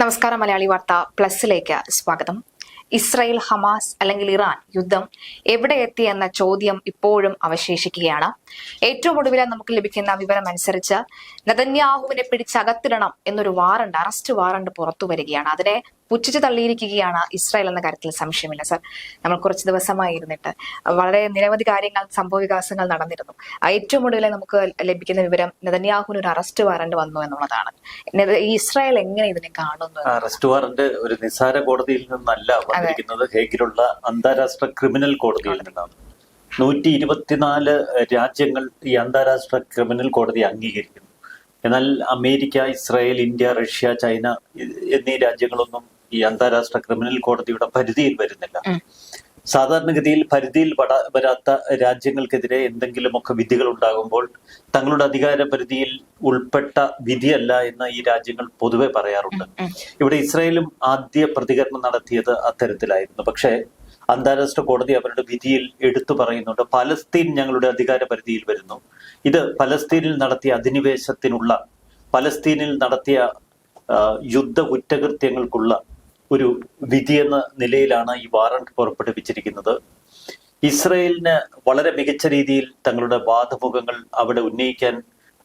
നമസ്കാരം മലയാളി വാർത്ത പ്ലസിലേക്ക് സ്വാഗതം. ഇസ്രയേൽ ഹമാസ് അല്ലെങ്കിൽ ഇറാൻ യുദ്ധം എവിടെ എത്തി എന്ന ചോദ്യം ഇപ്പോഴും അവശേഷിക്കുകയാണ്. ഏറ്റവും ഒടുവിൽ നമുക്ക് ലഭിക്കുന്ന വിവരം അനുസരിച്ച് നതന്യാഹുവിനെ പിടിച്ചകത്തിടണം എന്നൊരു വാറണ്ട് അറസ്റ്റ് വാറണ്ട് പുറത്തു വരികയാണ്. അതിനെ പുച്ഛിച്ചു തള്ളിയിരിക്കുകയാണ് ഇസ്രായേൽ എന്ന കാര്യത്തിൽ സംശയമില്ല സർ. നമ്മൾ കുറച്ച് ദിവസമായി ഇരുന്നിട്ട് വളരെ നിരവധി കാര്യങ്ങൾ സംഭവ വികാസങ്ങൾ നടന്നിരുന്നു. ഏറ്റവും ഒടുവിൽ നമുക്ക് ലഭിക്കുന്ന വിവരം നെതന്യാഹുവിന് ഒരു അറസ്റ്റ് വാറന്റ് വന്നു എന്നുള്ളതാണ്. ഈ ഇസ്രായേൽ എങ്ങനെ ഇതിനെ കാണുന്നു? അറസ്റ്റ് വാറന്റ് ഒരു നിസാര കോടതിയിൽ നിന്നല്ല വന്നിരിക്കുന്നത്. ഹേഗിലുള്ള അന്താരാഷ്ട്ര ക്രിമിനൽ കോടതിയിൽ നിന്നാണ്. നൂറ്റി ഇരുപത്തിനാല് രാജ്യങ്ങൾ ഈ അന്താരാഷ്ട്ര ക്രിമിനൽ കോടതി അംഗീകരിക്കുന്നു. എന്നാൽ America Israel India Russia China എന്നീ രാജ്യങ്ങളൊന്നും ഈ അന്താരാഷ്ട്ര ക്രിമിനൽ കോടതിയുടെ പരിധിയിൽ വരുന്നില്ല. സാധാരണഗതിയിൽ പരിധിയിൽ വരാത്ത രാജ്യങ്ങൾക്കെതിരെ എന്തെങ്കിലുമൊക്കെ വിധികൾ ഉണ്ടാകുമ്പോൾ തങ്ങളുടെ അധികാര പരിധിയിൽ ഉൾപ്പെട്ട വിധിയല്ല എന്ന് ഈ രാജ്യങ്ങൾ പൊതുവെ പറയാറുണ്ട്. ഇവിടെ ഇസ്രായേലും ആദ്യ പ്രതികരണം നടത്തിയത് അത്തരത്തിലായിരുന്നു. പക്ഷേ അന്താരാഷ്ട്ര കോടതി അവരുടെ വിധിയിൽ എടുത്തു പറയുന്നുണ്ട് പലസ്തീൻ ഞങ്ങളുടെ അധികാര പരിധിയിൽ വരുന്നു. ഇത് പലസ്തീനിൽ നടത്തിയ അധിനിവേശത്തിനുള്ള പലസ്തീനിൽ നടത്തിയ യുദ്ധ കുറ്റകൃത്യങ്ങൾക്കുള്ള ഒരു വിധി എന്ന നിലയിലാണ് ഈ വാറണ്ട് പുറപ്പെടുവിച്ചിരിക്കുന്നത്. ഇസ്രയേലിന് വളരെ മികച്ച രീതിയിൽ തങ്ങളുടെ വാദമുഖങ്ങൾ അവിടെ ഉന്നയിക്കാൻ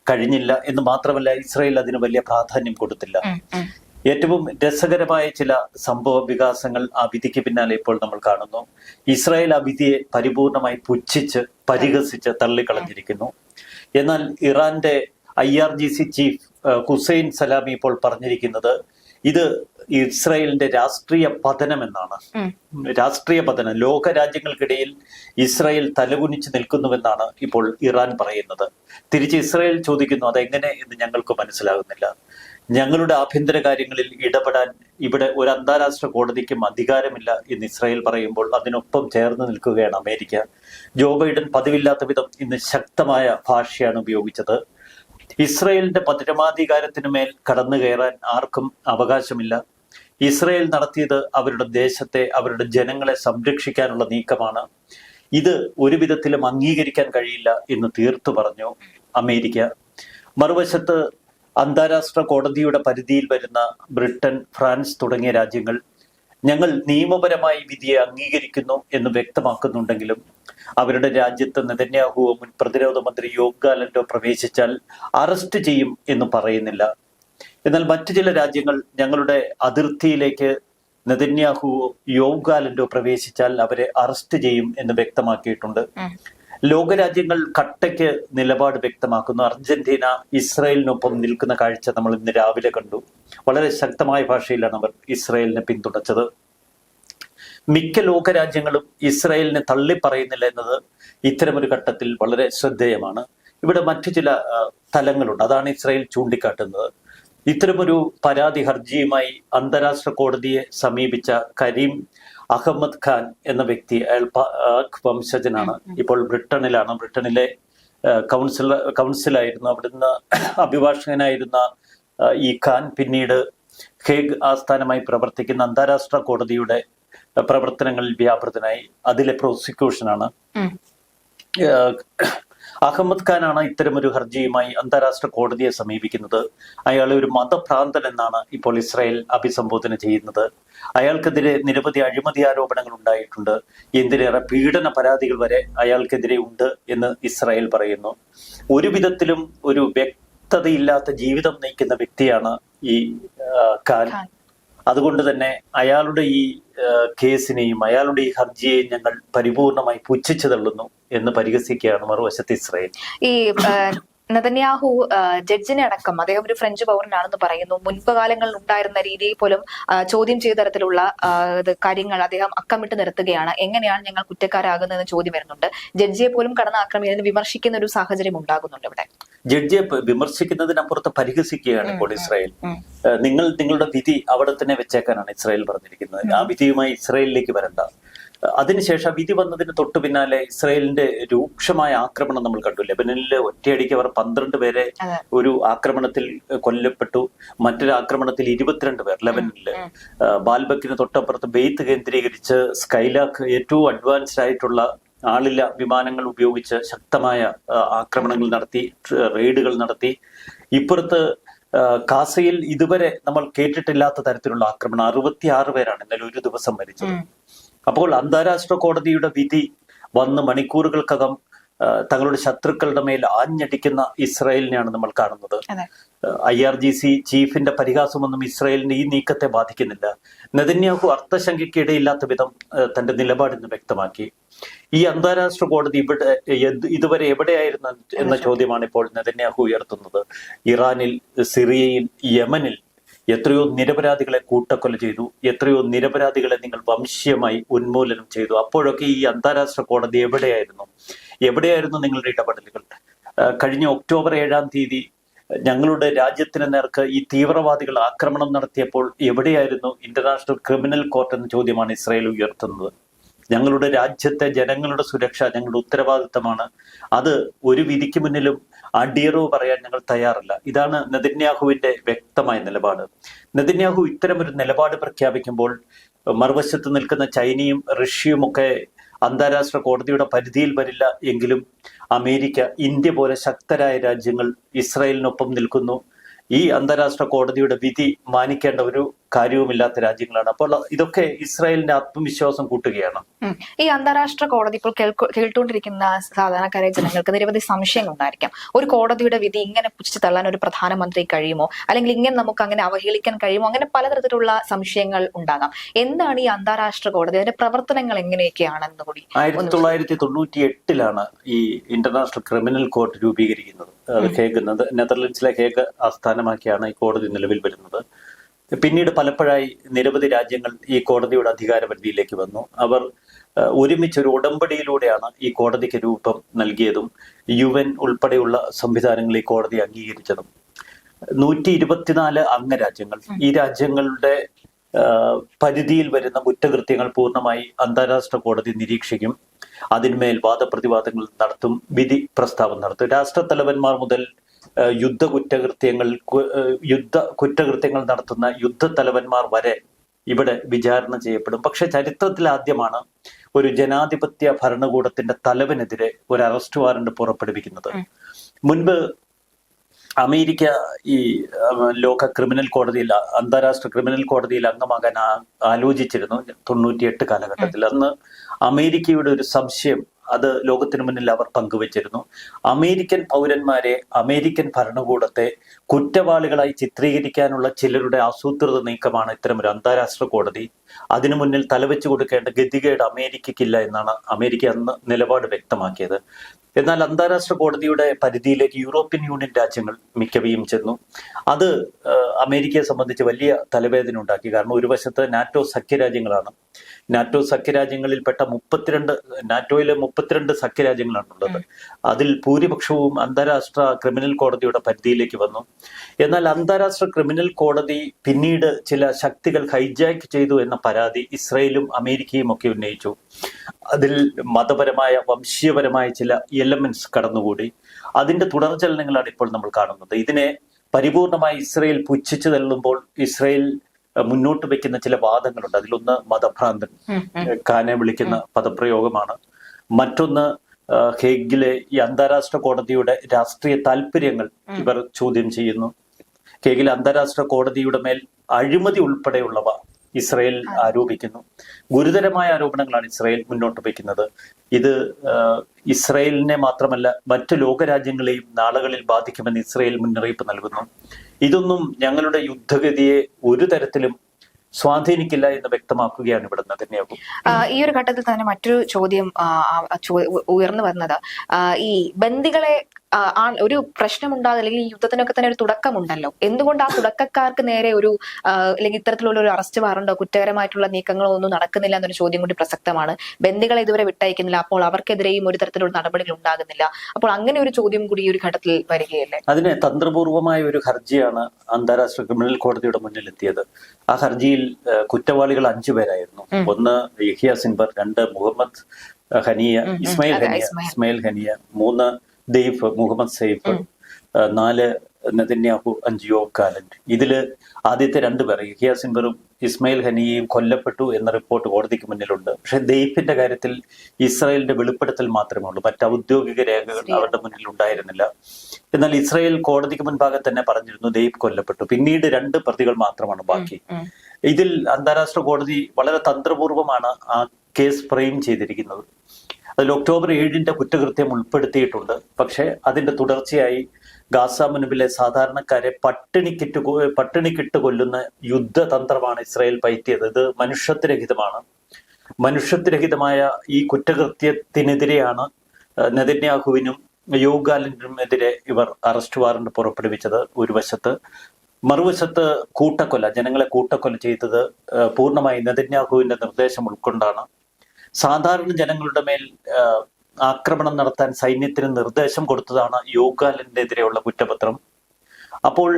കഴിഞ്ഞില്ല എന്ന് മാത്രമല്ല ഇസ്രയേൽ അതിന് വലിയ പ്രാധാന്യം കൊടുത്തില്ല. ഏറ്റവും രസകരമായ ചില സംഭവ വികാസങ്ങൾ ആ വിധിക്ക് പിന്നാലെ ഇപ്പോൾ നമ്മൾ കാണുന്നു. ഇസ്രായേൽ ആ വിധിയെ പരിപൂർണമായി പുച്ഛിച്ച് പരിഹസിച്ച് തള്ളിക്കളഞ്ഞിരിക്കുന്നു. എന്നാൽ ഇറാന്റെ I R G C chief Hussein Salami ഇപ്പോൾ പറഞ്ഞിരിക്കുന്നത് ഇത് ഇസ്രായേലിന്റെ രാഷ്ട്രീയ പതനം എന്നാണ്. രാഷ്ട്രീയ പതനം ലോക രാജ്യങ്ങൾക്കിടയിൽ ഇസ്രായേൽ തലകുനിച്ച് നിൽക്കുന്നുവെന്നാണ് ഇപ്പോൾ ഇറാൻ പറയുന്നത്. തിരിച്ച് ഇസ്രായേൽ ചോദിക്കുന്നു അതെങ്ങനെ? എന്ന് ഞങ്ങൾക്ക് മനസ്സിലാകുന്നില്ല. ഞങ്ങളുടെ ആഭ്യന്തര കാര്യങ്ങളിൽ ഇടപെടാൻ ഇവിടെ ഒരു അന്താരാഷ്ട്ര കോടതിക്കും അധികാരമില്ല എന്ന് ഇസ്രായേൽ പറയുമ്പോൾ അതിനൊപ്പം ചേർന്ന് നിൽക്കുകയാണ് അമേരിക്ക. ജോ ബൈഡൻ പതിവില്ലാത്ത വിധം ഇന്ന് ശക്തമായ ഭാഷയാണ് ഉപയോഗിച്ചത്. ഇസ്രയേലിന്റെ പതിരമാധികാരത്തിനു മേൽ കടന്നു കയറാൻ ആർക്കും അവകാശമില്ല. ഇസ്രയേൽ നടത്തിയത് അവരുടെ ദേശത്തെ അവരുടെ ജനങ്ങളെ സംരക്ഷിക്കാനുള്ള നീക്കമാണ്. ഇത് ഒരു വിധത്തിലും അംഗീകരിക്കാൻ കഴിയില്ല എന്ന് തീർത്തു പറഞ്ഞു അമേരിക്ക. മറുവശത്ത് അന്താരാഷ്ട്ര കോടതിയുടെ പരിധിയിൽ വരുന്ന ബ്രിട്ടൻ ഫ്രാൻസ് തുടങ്ങിയ രാജ്യങ്ങൾ ഞങ്ങൾ നിയമപരമായി വിധിയെ അംഗീകരിക്കുന്നു എന്ന് വ്യക്തമാക്കുന്നുണ്ടെങ്കിലും അവരുടെ രാജ്യത്ത് നെതന്യാഹുവോ മുൻ പ്രതിരോധ മന്ത്രി യോഗ് ഗാലന്റോ പ്രവേശിച്ചാൽ അറസ്റ്റ് ചെയ്യും എന്ന് പറയുന്നില്ല. എന്നാൽ മറ്റു ചില രാജ്യങ്ങൾ ഞങ്ങളുടെ അതിർത്തിയിലേക്ക് നെതന്യാഹുവോ യോഗാലൻഡോ പ്രവേശിച്ചാൽ അവരെ അറസ്റ്റ് ചെയ്യും എന്ന് വ്യക്തമാക്കിയിട്ടുണ്ട്. ലോകരാജ്യങ്ങൾ കട്ടയ്ക്ക് നിലപാട് വ്യക്തമാക്കുന്നു. അർജന്റീന ഇസ്രായേലിനൊപ്പം നിൽക്കുന്ന കാഴ്ച നമ്മൾ ഇന്ന് രാവിലെ കണ്ടു. വളരെ ശക്തമായ ഭാഷയിലാണ് അവർ ഇസ്രായേലിനെ പിന്തുണച്ചത്. മിക്ക ലോകരാജ്യങ്ങളും ഇസ്രായേലിനെ തള്ളിപ്പറയുന്നില്ല എന്നത് ഇത്തരമൊരു ഘട്ടത്തിൽ വളരെ ശ്രദ്ധേയമാണ്. ഇവിടെ മറ്റു ചില തലങ്ങളുണ്ട്. അതാണ് ഇസ്രായേൽ ചൂണ്ടിക്കാട്ടുന്നത്. ഇത്തരമൊരു പരാതി ഹർജിയുമായി അന്താരാഷ്ട്ര കോടതിയെ സമീപിച്ച കരീം അഹമ്മദ് ഖാൻ എന്ന വ്യക്തി അയാൾ പാക് വംശജനാണ്. ഇപ്പോൾ ബ്രിട്ടനിലാണ്. ബ്രിട്ടനിലെ കൗൺസിലർ കൗൺസിൽ കൗൺസിലായിരുന്നു. അവിടുന്ന് അഭിഭാഷകനായിരുന്ന ഈ ഖാൻ പിന്നീട് ഹേഗ് ആസ്ഥാനമായി പ്രവർത്തിക്കുന്ന അന്താരാഷ്ട്ര കോടതിയുടെ പ്രവർത്തനങ്ങളിൽ വ്യാപൃതനായി. അതിലെ പ്രോസിക്യൂഷനാണ്. അഹമ്മദ് ഖാനാണ് ഇത്തരമൊരു ഹർജിയുമായി അന്താരാഷ്ട്ര കോടതിയെ സമീപിക്കുന്നത്. അയാളെ ഒരു മതഭ്രാന്തൻ എന്നാണ് ഇപ്പോൾ ഇസ്രായേൽ അഭിസംബോധന ചെയ്യുന്നത്. അയാൾക്കെതിരെ നിരവധി അഴിമതി ആരോപണങ്ങൾ ഉണ്ടായിട്ടുണ്ട്. എന്തിനേറെ പീഡന പരാതികൾ വരെ അയാൾക്കെതിരെ ഉണ്ട് എന്ന് ഇസ്രായേൽ പറയുന്നു. ഒരു വിധത്തിലും ഒരു വ്യക്തതയില്ലാത്ത ജീവിതം നയിക്കുന്ന വ്യക്തിയാണ് ഈ ഖാൻ. അതുകൊണ്ട് തന്നെ അയാളുടെ ഈ കേസിനെയും അയാളുടെ ഈ ഹർജിയെയും ഞങ്ങൾ പരിപൂർണമായി പുച്ഛിച്ചു തള്ളുന്നു എന്ന് പരിഹസിക്കുകയാണ് മറുവശത്ത് ഇസ്രയേൽ. ഈ നതന്യാഹു ജഡ്ജിനെ അടക്കം അദ്ദേഹം ഒരു ഫ്രഞ്ച് പൗരനാണെന്ന് പറയുന്നു. മുൻപ് കാലങ്ങളിൽ ഉണ്ടായിരുന്ന രീതിയിൽ പോലും ചോദ്യം ചെയ്ത തരത്തിലുള്ള കാര്യങ്ങൾ അദ്ദേഹം അക്കമിട്ട് നിർത്തുകയാണ് എങ്ങനെയാണ് ഞങ്ങൾ കുറ്റക്കാരാകുന്നതെന്ന് ചോദ്യം വരുന്നുണ്ട്. ജഡ്ജിയെ പോലും കടന്ന് ആക്രമിക്കുന്നതിന് വിമർശിക്കുന്ന ഒരു സാഹചര്യം ഉണ്ടാകുന്നുണ്ട് ഇവിടെ. ജഡ്ജിയെ വിമർശിക്കുന്നതിനപ്പുറത്ത് പരിഹസിക്കുകയാണ് ഇപ്പോൾ ഇസ്രായേൽ. നിങ്ങൾ നിങ്ങളുടെ വിധി അവിടെ തന്നെ വെച്ചേക്കാനാണ് ഇസ്രായേൽ പറഞ്ഞിരിക്കുന്നത്. ആ വിധിയുമായി ഇസ്രായേലിലേക്ക് വരണ്ട. അതിനുശേഷം വിധി വന്നതിന് തൊട്ടു പിന്നാലെ ഇസ്രായേലിന്റെ രൂക്ഷമായ ആക്രമണം നമ്മൾ കണ്ടു. ലെബനനിൽ ഒറ്റയടിക്ക് അവർ പന്ത്രണ്ട് പേരെ ഒരു ആക്രമണത്തിൽ കൊല്ലപ്പെട്ടു. മറ്റൊരു ആക്രമണത്തിൽ ഇരുപത്തിരണ്ട് പേർ ലെബനനിൽ. ഏഹ് ബാൽബക്കിന് തൊട്ടപ്പുറത്ത് ബെയ്ത്ത് കേന്ദ്രീകരിച്ച് സ്കൈലാക്ക് ഏറ്റവും അഡ്വാൻസ്ഡ് ആയിട്ടുള്ള ആളില്ല വിമാനങ്ങൾ ഉപയോഗിച്ച് ശക്തമായ ആക്രമണങ്ങൾ നടത്തി റെയ്ഡുകൾ നടത്തി. ഇപ്പുറത്ത് കാസയിൽ ഇതുവരെ നമ്മൾ കേട്ടിട്ടില്ലാത്ത തരത്തിലുള്ള ആക്രമണം. അറുപത്തിയാറ് പേരാണ് ഇന്നലെ ഒരു ദിവസം മരിച്ചത്. അപ്പോൾ അന്താരാഷ്ട്ര കോടതിയുടെ വിധി വന്ന് മണിക്കൂറുകൾക്കകം തങ്ങളുടെ ശത്രുക്കളുടെ മേൽ ആഞ്ഞടിക്കുന്ന ഇസ്രായേലിനെയാണ് നമ്മൾ കാണുന്നത്. ഐ ആർ ജി സി ചീഫിന്റെ പരിഹാസമൊന്നും ഇസ്രായേലിന്റെ ഈ നീക്കത്തെ ബാധിക്കുന്നില്ല. നെതന്യാഹു അർത്ഥശങ്കയ്ക്ക് ഇടയില്ലാത്ത വിധം തന്റെ നിലപാടിന്ന് വ്യക്തമാക്കി. ഈ അന്താരാഷ്ട്ര കോടതി ഇവിടെ ഇതുവരെ എവിടെയായിരുന്നു എന്ന ചോദ്യമാണ് ഇപ്പോൾ നെതന്യാഹു ഉയർത്തുന്നത്. ഇറാനിൽ സിറിയയിൽ യമനിൽ എത്രയോ നിരപരാധികളെ കൂട്ടക്കൊല ചെയ്തു. എത്രയോ നിരപരാധികളെ നിങ്ങൾ വംശീയമായി ഉന്മൂലനം ചെയ്തു. അപ്പോഴൊക്കെ ഈ അന്താരാഷ്ട്ര കോടതി എവിടെയായിരുന്നു? എവിടെയായിരുന്നു നിങ്ങളുടെ ഇടപെടലുകൾ? കഴിഞ്ഞ ഒക്ടോബർ ഏഴാം തീയതി ഞങ്ങളുടെ രാജ്യത്തിന് നേർക്ക് ഈ തീവ്രവാദികൾ ആക്രമണം നടത്തിയപ്പോൾ എവിടെയായിരുന്നു ഇന്റർനാഷണൽ ക്രിമിനൽ കോർട്ട് എന്ന ചോദ്യമാണ് ഇസ്രായേൽ ഉയർത്തുന്നത്. ഞങ്ങളുടെ രാജ്യത്തെ ജനങ്ങളുടെ സുരക്ഷ ഞങ്ങളുടെ ഉത്തരവാദിത്തമാണ്. അത് ഒരു വിധിക്ക് മുന്നിലും അടിയറവ് പറയാൻ ഞങ്ങൾ തയ്യാറല്ല. ഇതാണ് നെതന്യാഹുവിന്റെ വ്യക്തമായ നിലപാട്. നെതന്യാഹു ഇത്തരമൊരു നിലപാട് പ്രഖ്യാപിക്കുമ്പോൾ മറുവശത്ത് നിൽക്കുന്ന ചൈനയും റഷ്യയും ഒക്കെ അന്താരാഷ്ട്ര കോടതിയുടെ പരിധിയിൽ വരില്ല എങ്കിലും അമേരിക്ക ഇന്ത്യ പോലെ ശക്തരായ രാജ്യങ്ങൾ ഇസ്രായേലിനൊപ്പം നിൽക്കുന്നു. ഈ അന്താരാഷ്ട്ര കോടതിയുടെ വിധി മാനിക്കേണ്ട ഒരു കാര്യവുമില്ലാത്ത രാജ്യങ്ങളാണ്. അപ്പോൾ ഇതൊക്കെ ഇസ്രായേലിന്റെ ആത്മവിശ്വാസം കൂട്ടുകയാണ്. ഈ അന്താരാഷ്ട്ര കോടതി ഇപ്പോൾ കേട്ടുകൊണ്ടിരിക്കുന്ന സാധാരണക്കാരായ ജനങ്ങൾക്ക് നിരവധി സംശയങ്ങൾ ഉണ്ടായിരിക്കാം. ഒരു കോടതിയുടെ വിധി ഇങ്ങനെ പുച്ഛിച്ച് തള്ളാൻ ഒരു പ്രധാനമന്ത്രി കഴിയുമോ? അല്ലെങ്കിൽ ഇങ്ങനെ നമുക്ക് അങ്ങനെ അവഹേളിക്കാൻ കഴിയുമോ? അങ്ങനെ പലതരത്തിലുള്ള സംശയങ്ങൾ ഉണ്ടാകാം. എന്താണ് ഈ അന്താരാഷ്ട്ര കോടതി? അതിന്റെ പ്രവർത്തനങ്ങൾ എങ്ങനെയൊക്കെയാണെന്ന് കൂടി ആയിരത്തി തൊള്ളായിരത്തി തൊണ്ണൂറ്റി എട്ടിലാണ് ഈ ഇന്റർനാഷണൽ ക്രിമിനൽ കോർട്ട് രൂപീകരിക്കുന്നത്. ഹേഗ് നെത- നെതർലൻഡ്സിലെ ഹേഗ് ആസ്ഥാനമാക്കിയാണ് ഈ കോടതി നിലവിൽ വരുന്നത്. പിന്നീട് പലപ്പോഴായി നിരവധി രാജ്യങ്ങൾ ഈ കോടതിയുടെ അധികാരപരിധിയിലേക്ക് വന്നു. അവർ ഒരുമിച്ച് ഒരു ഉടമ്പടിയിലൂടെയാണ് ഈ കോടതിക്ക് രൂപം നൽകിയതും യു എൻ ഉൾപ്പെടെയുള്ള സംവിധാനങ്ങൾ ഈ കോടതി അംഗീകരിച്ചതും. നൂറ്റി ഇരുപത്തിനാല് അംഗരാജ്യങ്ങൾ. ഈ രാജ്യങ്ങളുടെ പരിധിയിൽ വരുന്ന കുറ്റകൃത്യങ്ങൾ പൂർണമായി അന്താരാഷ്ട്ര കോടതി നിരീക്ഷിക്കും. അതിന്മേൽ വാദപ്രതിവാദങ്ങൾ നടത്തും വിധി പ്രസ്താവം നടത്തും. രാഷ്ട്രത്തലവന്മാർ മുതൽ യുദ്ധ കുറ്റകൃത്യങ്ങൾ യുദ്ധ കുറ്റകൃത്യങ്ങൾ നടത്തുന്ന യുദ്ധ തലവന്മാർ വരെ ഇവിടെ വിചാരണ ചെയ്യപ്പെടും. പക്ഷെ ചരിത്രത്തിൽ ആദ്യമാണ് ഒരു ജനാധിപത്യ ഭരണകൂടത്തിന്റെ തലവനെതിരെ ഒരു അറസ്റ്റ് വാറണ്ട് പുറപ്പെടുവിക്കുന്നത്. മുൻപ് അമേരിക്ക ഈ ലോക ക്രിമിനൽ കോടതിയിൽ അന്താരാഷ്ട്ര ക്രിമിനൽ കോടതിയിൽ അംഗമാകാൻ ആ- ആലോചിച്ചിരുന്നു തൊണ്ണൂറ്റിയെട്ട് കാലഘട്ടത്തിൽ. അന്ന് അമേരിക്കയുടെ ഒരു സംശയം അത് ലോകത്തിന് മുന്നിൽ അവർ പങ്കുവച്ചിരുന്നു. അമേരിക്കൻ പൗരന്മാരെ അമേരിക്കൻ ഭരണകൂടത്തെ കുറ്റവാളികളായി ചിത്രീകരിക്കാനുള്ള ചിലരുടെ ആസൂത്രിത നീക്കമാണ് ഇത്തരം ഒരു അന്താരാഷ്ട്ര കോടതി. അതിനു മുന്നിൽ തലവെച്ചു കൊടുക്കേണ്ട ഗതികേട് അമേരിക്കയ്ക്കില്ല എന്നാണ് അമേരിക്ക അന്ന് നിലപാട് വ്യക്തമാക്കിയത്. എന്നാൽ അന്താരാഷ്ട്ര കോടതിയുടെ പരിധിയിലേക്ക് യൂറോപ്യൻ യൂണിയൻ രാജ്യങ്ങൾ മിക്കവയും ചെന്നു. അത് അമേരിക്കയെ സംബന്ധിച്ച് വലിയ തലവേദന ഉണ്ടാക്കി. കാരണം ഒരു വശത്ത് നാറ്റോ സഖ്യരാജ്യങ്ങളാണ് നാറ്റോ സഖ്യരാജ്യങ്ങളിൽപ്പെട്ട മുപ്പത്തിരണ്ട് നാറ്റോയിലെ മുപ്പത്തിരണ്ട് സഖ്യരാജ്യങ്ങളാണുള്ളത് അതിൽ ഭൂരിപക്ഷവും അന്താരാഷ്ട്ര ക്രിമിനൽ കോടതിയുടെ പരിധിയിലേക്ക് വന്നു. എന്നാൽ അന്താരാഷ്ട്ര ക്രിമിനൽ കോടതി പിന്നീട് ചില ശക്തികൾ ഹൈജാക്ക് ചെയ്തു എന്ന പരാതി ഇസ്രയേലും അമേരിക്കയും ഒക്കെ ഉന്നയിച്ചു. അതിൽ മതപരമായ വംശീയപരമായ ചില എലമെന്റ്സ് കടന്നുകൂടി. അതിന്റെ തുടർചലനങ്ങളാണ് ഇപ്പോൾ നമ്മൾ കാണുന്നത്. ഇതിനെ പരിപൂർണമായി ഇസ്രയേൽ പുച്ഛിച്ചു തള്ളുമ്പോൾ ഇസ്രയേൽ മുന്നോട്ട് വെക്കുന്ന ചില വാദങ്ങളുണ്ട്. അതിലൊന്ന് മതഭ്രാന്തൻ കാനെ. ഖാനെ വിളിക്കുന്ന പദപ്രയോഗമാണ്. മറ്റൊന്ന് ഹേഗിലെ ഈ അന്താരാഷ്ട്ര കോടതിയുടെ രാഷ്ട്രീയ താല്പര്യങ്ങൾ ഇവർ ചോദ്യം ചെയ്യുന്നു. ഹേഗിലെ അന്താരാഷ്ട്ര കോടതിയുടെ മേൽ അഴിമതി ഉൾപ്പെടെയുള്ളവ ഇസ്രയേൽ ആരോപിക്കുന്നു. ഗുരുതരമായ ആരോപണങ്ങളാണ് ഇസ്രയേൽ മുന്നോട്ട് വയ്ക്കുന്നത്. ഇത് ഇസ്രയേലിനെ മാത്രമല്ല മറ്റു ലോകരാജ്യങ്ങളെയും നാളുകളിൽ ബാധിക്കുമെന്ന് ഇസ്രയേൽ മുന്നറിയിപ്പ് നൽകുന്നു. ഇതൊന്നും ഞങ്ങളുടെ യുദ്ധഗതിയെ ഒരു തരത്തിലും സ്വാധീനിക്കില്ല എന്ന് വ്യക്തമാക്കുകയാണ് ഇവിടെ നെതന്യാഹു ആ, ഈ ഒരു ഘട്ടത്തിൽ തന്നെ മറ്റൊരു ചോദ്യം ഉയർന്നു വരുന്നത്. ഈ ബന്ദികളെ ഒരു പ്രശ്നമുണ്ടാകും. അല്ലെങ്കിൽ ഈ യുദ്ധത്തിനൊക്കെ തന്നെ ഒരു തുടക്കമുണ്ടല്ലോ. എന്തുകൊണ്ട് ആ തുടക്കക്കാർക്ക് നേരെ ഒരു അല്ലെങ്കിൽ ഇത്തരത്തിലുള്ള ഒരു അറസ്റ്റ് വാറണ്ടോ കുറ്റകരമായിട്ടുള്ള നീക്കങ്ങളോ ഒന്നും നടക്കുന്നില്ല എന്നൊരു ചോദ്യം കൂടി പ്രസക്തമാണ്. ബന്ദികളെ ഇതുവരെ വിട്ടയക്കുന്നില്ല. അപ്പോൾ അവർക്കെതിരെയും ഒരു തരത്തിലുള്ള നടപടികൾ ഉണ്ടാകുന്നില്ല. അപ്പോൾ അങ്ങനെ ഒരു ചോദ്യം കൂടി ഈ ഒരു ഘട്ടത്തിൽ വരികയല്ലേ? അതിന് തന്ത്രപൂർവമായ ഒരു ഹർജിയാണ് അന്താരാഷ്ട്ര ക്രിമിനൽ കോടതിയുടെ മുന്നിൽ എത്തിയത് ആ ഹർജിയിൽ കുറ്റവാളികൾ അഞ്ചു പേരായിരുന്നു. ഒന്ന് യഹിയ സിൻബർ രണ്ട് Muhammad Haniya. Ismail Haniya. Ismail Haniyeh മൂന്ന് ദെയ്ഫ് മുഹമ്മദ് സൈഫ് നാല് നെതന്യാഹു അഞ്ചിയോ കാലന്റ് ഇതിൽ ആദ്യത്തെ രണ്ടുപേർ യഹിയ സിംബറും ഇസ്മയിൽ ഹനിയയും കൊല്ലപ്പെട്ടു എന്ന റിപ്പോർട്ട് കോടതിക്ക് മുന്നിലുണ്ട്. പക്ഷെ ദെയ്ഫിന്റെ കാര്യത്തിൽ ഇസ്രായേലിന്റെ വെളിപ്പെടുത്തൽ മാത്രമേ ഉള്ളൂ. മറ്റ് ഔദ്യോഗിക രേഖകൾ അവരുടെ മുന്നിൽ ഉണ്ടായിരുന്നില്ല. എന്നാൽ ഇസ്രായേൽ കോടതിക്ക് മുൻഭാഗം തന്നെ പറഞ്ഞിരുന്നു ദെയ്ഫ് കൊല്ലപ്പെട്ടു. പിന്നീട് രണ്ട് പ്രതികൾ മാത്രമാണ് ബാക്കി. ഇതിൽ അന്താരാഷ്ട്ര കോടതി വളരെ തന്ത്രപൂർവമാണ് ആ കേസ് ഫ്രെയിം ചെയ്തിരിക്കുന്നത്. അതിൽ ഒക്ടോബർ ഏഴിന്റെ കുറ്റകൃത്യം ഉൾപ്പെടുത്തിയിട്ടുണ്ട്. പക്ഷേ അതിന്റെ തുടർച്ചയായി ഗാസ മുൻപിലെ സാധാരണക്കാരെ പട്ടിണിക്കിട്ട് പട്ടിണിക്കിട്ട് കൊല്ലുന്ന യുദ്ധതന്ത്രമാണ് ഇസ്രായേൽ പയറ്റിയത്. ഇത് മനുഷ്യത്വരഹിതമാണ്. മനുഷ്യത്വരഹിതമായ ഈ കുറ്റകൃത്യത്തിനെതിരെയാണ് നെതന്യാഹുവിനും യോഗാലിനുമെതിരെ ഇവർ അറസ്റ്റ് വാറണ്ട് പുറപ്പെടുവിച്ചത് ഒരു വശത്ത്. മറുവശത്ത് കൂട്ടക്കൊല ജനങ്ങളെ കൂട്ടക്കൊല ചെയ്തത് പൂർണമായി നെതന്യാഹുവിന്റെ നിർദ്ദേശം ഉൾക്കൊണ്ടാണ്. സാധാരണ ജനങ്ങളുടെ മേൽ ആക്രമണം നടത്താൻ സൈന്യത്തിന് നിർദ്ദേശം കൊടുത്തതാണ് യോഗാലിനെതിരെയുള്ള കുറ്റപത്രം. അപ്പോൾ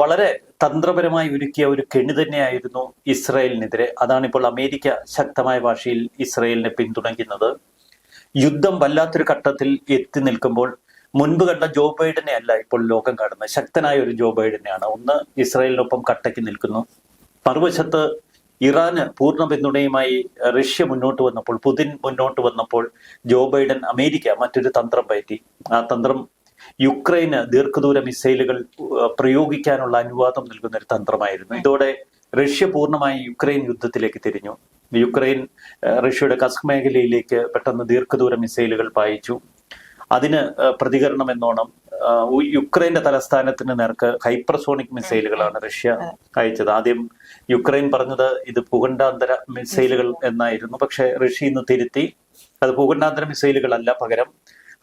വളരെ തന്ത്രപരമായി ഒരുക്കിയ ഒരു കെണി തന്നെയായിരുന്നു ഇസ്രായേലിനെതിരെ. അതാണിപ്പോൾ അമേരിക്ക ശക്തമായ ഭാഷയിൽ ഇസ്രായേലിനെ പിന്തുണയ്ക്കുന്നത്. യുദ്ധം വല്ലാത്തൊരു ഘട്ടത്തിൽ എത്തി നിൽക്കുമ്പോൾ മുൻപ് കണ്ട ജോ ബൈഡനെ അല്ല ഇപ്പോൾ ലോകം കാണുന്നത്. ശക്തനായ ഒരു ജോ ബൈഡനെയാണ്. ഒന്ന് ഇസ്രായേലിനൊപ്പം കട്ടയ്ക്ക് നിൽക്കുന്നു. മറുവശത്ത് ഇറാന് പൂർണ പിന്തുണയുമായി റഷ്യ മുന്നോട്ട് വന്നപ്പോൾ പുതിൻ മുന്നോട്ട് വന്നപ്പോൾ ജോ ബൈഡൻ അമേരിക്ക മറ്റൊരു തന്ത്രം പയറ്റി. ആ തന്ത്രം യുക്രൈന് ദീർഘദൂര മിസൈലുകൾ പ്രയോഗിക്കാനുള്ള അനുവാദം നൽകുന്ന ഒരു തന്ത്രമായിരുന്നു. ഇതോടെ റഷ്യ പൂർണമായി യുക്രൈൻ യുദ്ധത്തിലേക്ക് തിരിഞ്ഞു. യുക്രൈൻ റഷ്യയുടെ കസ്ക് മേഖലയിലേക്ക് പെട്ടെന്ന് ദീർഘദൂര മിസൈലുകൾ പായിച്ചു. അതിന് പ്രതികരണം എന്നോണം യുക്രൈന്റെ തലസ്ഥാനത്തിന് നേർക്ക് ഹൈപ്പർസോണിക് മിസൈലുകളാണ് റഷ്യ അയച്ചത്. ആദ്യം യുക്രൈൻ പറഞ്ഞത് ഇത് ഭൂഖണ്ഡാന്തര മിസൈലുകൾ എന്നായിരുന്നു. പക്ഷെ റഷ്യ ഇന്ന് തിരുത്തി അത് ഭൂഖണ്ഡാന്തര മിസൈലുകളല്ല പകരം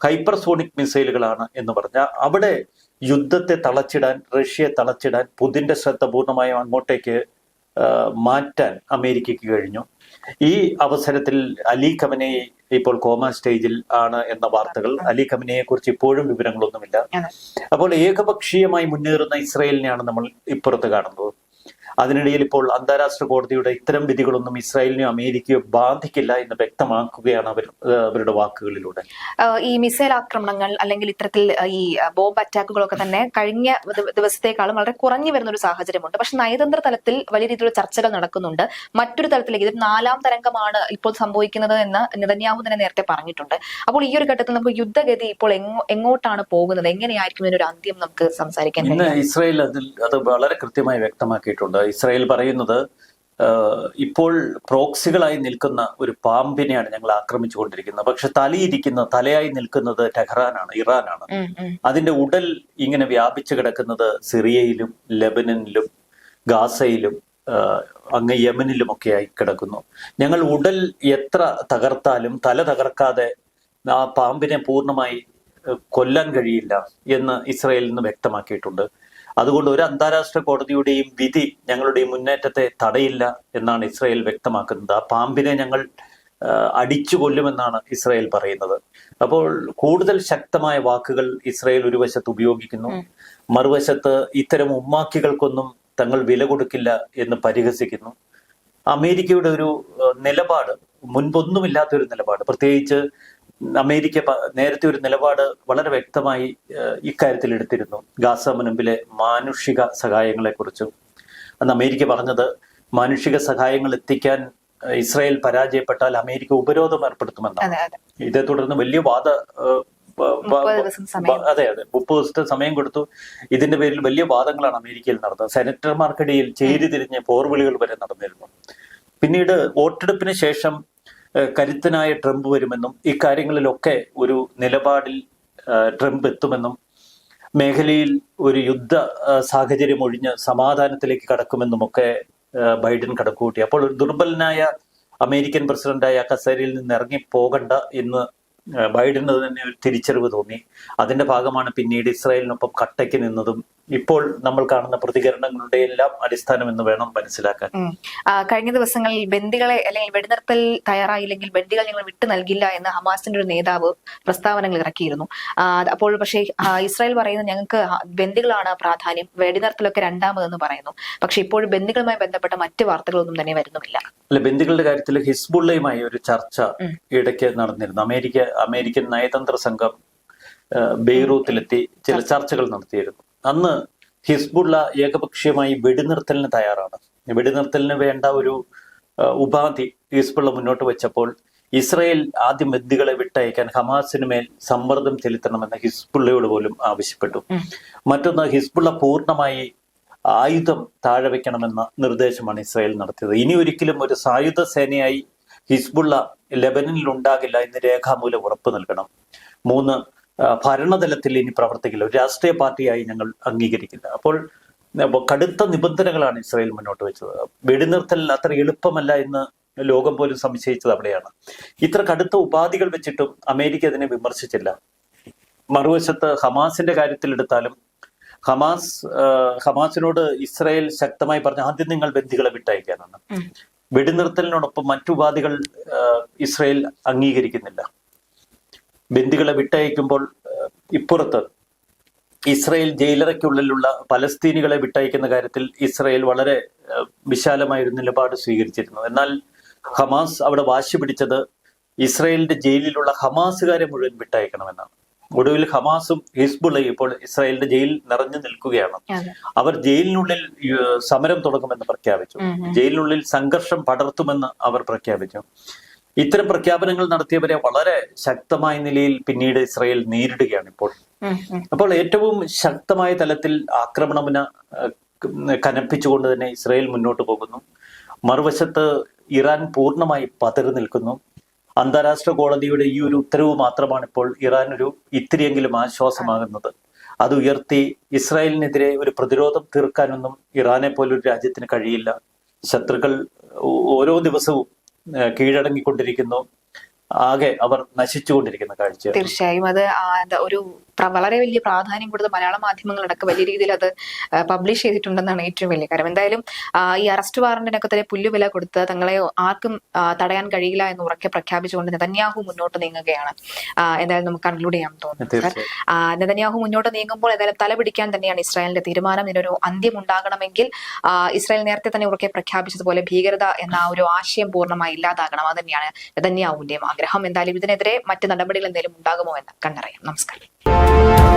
ഹൈപ്പർസോണിക് മിസൈലുകളാണ് എന്ന് പറഞ്ഞ അവിടെ യുദ്ധത്തെ തളച്ചിടാൻ റഷ്യയെ തളച്ചിടാൻ പുതിന്റെ ശ്രദ്ധ പൂർണമായും അങ്ങോട്ടേക്ക് മാറ്റാൻ അമേരിക്കയ്ക്ക് കഴിഞ്ഞു. ഈ അവസരത്തിൽ അലി ഖമനെ ഇപ്പോൾ കോമ സ്റ്റേജിൽ ആണ് എന്ന വാർത്തകൾ അലി ഖമനയെ കുറിച്ച് ഇപ്പോഴും വിവരങ്ങളൊന്നുമില്ല. അപ്പോൾ ഏകപക്ഷീയമായി മുന്നേറുന്ന ഇസ്രയേലിനെയാണ് നമ്മൾ ഇപ്പുറത്ത് കാണുന്നത്. അതിനിടയിൽ ഇപ്പോൾ അന്താരാഷ്ട്ര കോടതിയുടെ ഇത്തരം വിധികളൊന്നും ഇസ്രായേലിനെയോ അമേരിക്കയോ ബാധിക്കില്ല എന്ന് വ്യക്തമാക്കുകയാണ് അവർ അവരുടെ വാക്കുകളിലൂടെ. ഈ മിസൈൽ ആക്രമണങ്ങൾ അല്ലെങ്കിൽ ഇത്തരത്തിൽ ഈ ബോംബ് അറ്റാക്കുകളൊക്കെ തന്നെ കഴിഞ്ഞ ദിവസത്തെക്കാളും വളരെ കുറഞ്ഞു വരുന്ന ഒരു സാഹചര്യമുണ്ട്. പക്ഷെ നയതന്ത്ര തലത്തിൽ വലിയ രീതിയിലുള്ള ചർച്ചകൾ നടക്കുന്നുണ്ട്. മറ്റൊരു തലത്തിലേക്ക് ഇത് നാലാം തരംഗമാണ് ഇപ്പോൾ സംഭവിക്കുന്നത് എന്ന് നിതന്യാഹു തന്നെ നേരത്തെ പറഞ്ഞിട്ടുണ്ട്. അപ്പോൾ ഈ ഒരു ഘട്ടത്തിൽ നമുക്ക് യുദ്ധഗതി ഇപ്പോൾ എങ്ങോട്ടാണ് പോകുന്നത്? എങ്ങനെയായിരിക്കും ഇതിനൊരു അന്ത്യം നമുക്ക് സംസാരിക്കാൻ ഇസ്രായേൽ അതിൽ അത് വളരെ കൃത്യമായി വ്യക്തമാക്കിയിട്ടുണ്ട്. ഇസ്രായേൽ പറയുന്നത് ഇപ്പോൾ പ്രോക്സികളായി നിൽക്കുന്ന ഒരു പാമ്പിനെയാണ് ഞങ്ങൾ ആക്രമിച്ചു കൊണ്ടിരിക്കുന്നത് പക്ഷെ തലയിരിക്കുന്ന തലയായി നിൽക്കുന്നത് ടെഹ്റാനാണ് ഇറാനാണ്. അതിന്റെ ഉടൽ ഇങ്ങനെ വ്യാപിച്ചു കിടക്കുന്നത് സിറിയയിലും ലെബനനിലും ഗാസയിലും അങ്ങ് യമനിലുമൊക്കെയായി കിടക്കുന്നു. ഞങ്ങൾ ഉടൽ എത്ര തകർത്താലും തല തകർക്കാതെ ആ പാമ്പിനെ പൂർണമായി കൊല്ലാൻ കഴിയില്ല എന്ന് ഇസ്രായേലിൽ നിന്ന് വ്യക്തമാക്കിയിട്ടുണ്ട്. അതുകൊണ്ട് ഒരു അന്താരാഷ്ട്ര കോടതിയുടെയും വിധി ഞങ്ങളുടെ മുന്നേറ്റത്തെ തടയില്ല എന്നാണ് ഇസ്രായേൽ വ്യക്തമാക്കുന്നത്. ആ പാമ്പിനെ ഞങ്ങൾ അടിച്ചു കൊല്ലുമെന്നാണ് ഇസ്രായേൽ പറയുന്നത്. അപ്പോൾ കൂടുതൽ ശക്തമായ വാക്കുകൾ ഇസ്രായേൽ ഒരു വശത്ത് ഉപയോഗിക്കുന്നു. മറുവശത്ത് ഇത്തരം ഉമ്മാക്കികൾക്കൊന്നും തങ്ങൾ വില കൊടുക്കില്ല എന്ന് പരിഹസിക്കുന്നു. അമേരിക്കയുടെ ഒരു നിലപാട് മുൻപൊന്നുമില്ലാത്തൊരു നിലപാട്. പ്രത്യേകിച്ച് അമേരിക്ക നേരത്തെ ഒരു നിലപാട് വളരെ വ്യക്തമായി ഇക്കാര്യത്തിൽ എടുത്തിരുന്നു. ഗാസ മുനമ്പിലെ മാനുഷിക സഹായങ്ങളെ കുറിച്ചും അന്ന് അമേരിക്ക പറഞ്ഞത് മാനുഷിക സഹായങ്ങൾ എത്തിക്കാൻ ഇസ്രായേൽ പരാജയപ്പെട്ടാൽ അമേരിക്ക ഉപരോധം ഏർപ്പെടുത്തുമെന്നാണ്. ഇതേ തുടർന്ന് വലിയ വാദ അതെ അതെ. മുപ്പത് ദിവസത്തെ സമയം കൊടുത്തു. ഇതിന്റെ പേരിൽ വലിയ വാദങ്ങളാണ് അമേരിക്കയിൽ നടന്നത്. സെനറ്റർമാർക്കിടയിൽ ചേരി തിരിഞ്ഞ് പോർവിളികൾ വരെ നടന്നിരുന്നു. പിന്നീട് വോട്ടെടുപ്പിന് ശേഷം കരുത്തനായ ട്രംപ് വരുമെന്നും ഇക്കാര്യങ്ങളിലൊക്കെ ഒരു നിലപാടിൽ ട്രംപ് എത്തുമെന്നും മേഖലയിൽ ഒരു യുദ്ധ സാഹചര്യം ഒഴിഞ്ഞ് സമാധാനത്തിലേക്ക് കടക്കുമെന്നുമൊക്കെ ബൈഡൻ കടക്കുകൂട്ടി അപ്പോൾ ഒരു ദുർബലനായ അമേരിക്കൻ പ്രസിഡന്റായ കസേരയിൽ നിന്ന് ഇറങ്ങി പോകണ്ട എന്ന് ബൈഡന് തന്നെ ഒരു തിരിച്ചറിവ് തോന്നി. അതിന്റെ ഭാഗമാണ് പിന്നീട് ഇസ്രായേലിനൊപ്പം കട്ടയ്ക്ക് നിന്നതും ഇപ്പോൾ നമ്മൾ കാണുന്ന പ്രതികരണങ്ങളുടെ എല്ലാം അടിസ്ഥാനം എന്ന് വേണം മനസ്സിലാക്കാൻ. കഴിഞ്ഞ ദിവസങ്ങളിൽ ബന്ദികളെ അല്ലെങ്കിൽ വെടിനിർത്തൽ തയ്യാറായില്ലെങ്കിൽ ബന്ദികൾ ഞങ്ങൾ വിട്ടു നൽകില്ല എന്ന് ഹമാസിന്റെ ഒരു നേതാവ് പ്രസ്താവനകൾ ഇറക്കിയിരുന്നു. അപ്പോൾ പക്ഷേ ഇസ്രായേൽ പറയുന്നത് ഞങ്ങൾക്ക് ബന്ദികളാണ് പ്രാധാന്യം വെടിനിർത്തലൊക്കെ രണ്ടാമതെന്ന് പറയുന്നു. പക്ഷെ ഇപ്പോൾ ബന്ദികളുമായി ബന്ധപ്പെട്ട മറ്റ് വാർത്തകളൊന്നും തന്നെ വരുന്നുമില്ല. അല്ല ബന്ദികളുടെ കാര്യത്തിൽ ഹിസ്ബുള്ളയുമായി ഒരു ചർച്ച ഇടയ്ക്ക് നടന്നിരുന്നു. അമേരിക്ക അമേരിക്കൻ നയതന്ത്ര സംഘം ബെയ്റൂത്തിലെത്തി ചില ചർച്ചകൾ നടത്തിയിരുന്നു. അന്ന് ഹിസ്ബുള്ള ഏകപക്ഷീയമായി വെടിനിർത്തലിന് തയ്യാറാണ്. വെടിനിർത്തലിന് വേണ്ട ഒരു ഉപാധി ഹിസ്ബുള്ള മുന്നോട്ട് വെച്ചപ്പോൾ ഇസ്രയേൽ ആദ്യം ബന്ദികളെ വിട്ടയക്കാൻ ഹമാസിന് മേൽ സമ്മർദ്ദം ചെലുത്തണമെന്ന് ഹിസ്ബുള്ളയോട് പോലും ആവശ്യപ്പെട്ടു. മറ്റൊന്ന് ഹിസ്ബുള്ള പൂർണമായി ആയുധം താഴെ വെക്കണമെന്ന നിർദ്ദേശമാണ് ഇസ്രായേൽ നടത്തിയത്. ഇനി ഒരിക്കലും ഒരു സായുധ സേനയായി ഹിസ്ബുള്ള ലെബനനിൽ ഉണ്ടാകില്ല എന്ന് രേഖാമൂലം ഉറപ്പ് നൽകണം. മൂന്ന് ഭരണതലത്തിൽ ഇനി പ്രവർത്തിക്കില്ല. ഒരു രാഷ്ട്രീയ പാർട്ടിയായി ഞങ്ങൾ അംഗീകരിക്കില്ല. അപ്പോൾ കടുത്ത നിബന്ധനകളാണ് ഇസ്രായേൽ മുന്നോട്ട് വെച്ചത്. വെടിനിർത്തൽ അത്ര എളുപ്പമല്ല എന്ന് ലോകം പോലും സംശയിച്ചത് അവിടെയാണ്. ഇത്ര കടുത്ത ഉപാധികൾ വെച്ചിട്ടും അമേരിക്ക അതിനെ വിമർശിച്ചില്ല. മറുവശത്ത് ഹമാസിന്റെ കാര്യത്തിൽ എടുത്താലും ഹമാസ് ഹമാസിനോട് ഇസ്രായേൽ ശക്തമായി പറഞ്ഞ ആദ്യം നിങ്ങൾ ബന്ധികളെ വിട്ടയക്കാനാണ്. വെടിനിർത്തലിനോടൊപ്പം മറ്റു ഉപാധികൾ ഇസ്രായേൽ അംഗീകരിക്കുന്നില്ല. ബന്ദികളെ വിട്ടയക്കുമ്പോൾ ഇപ്പുറത്ത് ഇസ്രയേൽ ജയിലറയ്ക്കുള്ളിലുള്ള പലസ്തീനികളെ വിട്ടയക്കുന്ന കാര്യത്തിൽ ഇസ്രയേൽ വളരെ വിശാലമായൊരു വിശാലമായ ഒരു നിലപാട് സ്വീകരിച്ചിരുന്നു. എന്നാൽ ഹമാസ് അവിടെ വാശി പിടിച്ചത് ഇസ്രയേലിന്റെ ജയിലിലുള്ള ഹമാസുകാരെ മുഴുവൻ വിട്ടയക്കണമെന്നാണ്. ഒടുവിൽ ഹമാസും ഹിസ്ബുള്ളയും ഇപ്പോൾ ഇസ്രായേലിന്റെ ജയിൽ നിറഞ്ഞു നിൽക്കുകയാണ്. അവർ ജയിലിനുള്ളിൽ സമരം തുടങ്ങുമെന്ന് പ്രഖ്യാപിച്ചു. ജയിലിനുള്ളിൽ സംഘർഷം പടർത്തുമെന്ന് അവർ പ്രഖ്യാപിച്ചു. ഇത്തരം പ്രഖ്യാപനങ്ങൾ നടത്തിയവരെ വളരെ ശക്തമായ നിലയിൽ പിന്നീട് ഇസ്രയേൽ നേരിടുകയാണ് ഇപ്പോൾ. അപ്പോൾ ഏറ്റവും ശക്തമായ തലത്തിൽ ആക്രമണമിന് കനപ്പിച്ചുകൊണ്ട് തന്നെ ഇസ്രയേൽ മുന്നോട്ട് പോകുന്നു. മറുവശത്ത് ഇറാൻ പൂർണമായി പതറി നിൽക്കുന്നു. അന്താരാഷ്ട്ര കോടതിയുടെ ഈ ഒരു ഉത്തരവ് മാത്രമാണ് ഇപ്പോൾ ഇറാൻ ഒരു ഇത്തിരിയെങ്കിലും ആശ്വാസമാകുന്നത്. അത് ഉയർത്തി ഇസ്രായേലിനെതിരെ ഒരു പ്രതിരോധം തീർക്കാനൊന്നും ഇറാനെ പോലൊരു രാജ്യത്തിന് കഴിയില്ല. ശത്രുക്കൾ ഓരോ ദിവസവും കീഴടങ്ങിക്കൊണ്ടിരിക്കുന്നു. ആകെ അവർ നശിച്ചുകൊണ്ടിരിക്കുന്ന കാഴ്ച തീർച്ചയായും അത് എന്താ ഒരു വളരെ വലിയ പ്രാധാന്യം കൊടുത്ത് മലയാള മാധ്യമങ്ങളടക്കം വലിയ രീതിയിൽ അത് പബ്ലിഷ് ചെയ്തിട്ടുണ്ടെന്നാണ് ഏറ്റവും വലിയ കാര്യം. എന്തായാലും ഈ അറസ്റ്റ് വാറന്റിനൊക്കെ തന്നെ പുല്ലുവില കൊടുത്ത് തങ്ങളെ ആർക്കും തടയാൻ കഴിയില്ല എന്ന് ഉറക്കെ പ്രഖ്യാപിച്ചുകൊണ്ട് നെതന്യാഹു മുന്നോട്ട് നീങ്ങുകയാണ്. എന്തായാലും നമുക്ക് കൺക്ലൂഡ് ചെയ്യാൻ തോന്നുന്നു നെതന്യാഹു മുന്നോട്ട് നീങ്ങുമ്പോൾ എന്തായാലും തലപിടിക്കാൻ തന്നെയാണ് ഇസ്രായേലിന്റെ തീരുമാനം. ഇതിനൊരു അന്ത്യം ഉണ്ടാകണമെങ്കിൽ ഇസ്രായേൽ നേരത്തെ തന്നെ ഉറക്കെ പ്രഖ്യാപിച്ചതുപോലെ ഭീകരത എന്ന ആ ഒരു ആശയം പൂർണമായി ഇല്ലാതാകണം. അത് തന്നെയാണ് നെതന്യാഹുവിന്റെയും ആഗ്രഹം എന്തായാലും ഇതിനെതിരെ മറ്റ് നടപടികൾ എന്തെങ്കിലും ഉണ്ടാകുമോ എന്ന് കണ്ടറിയാം നമസ്കാരം.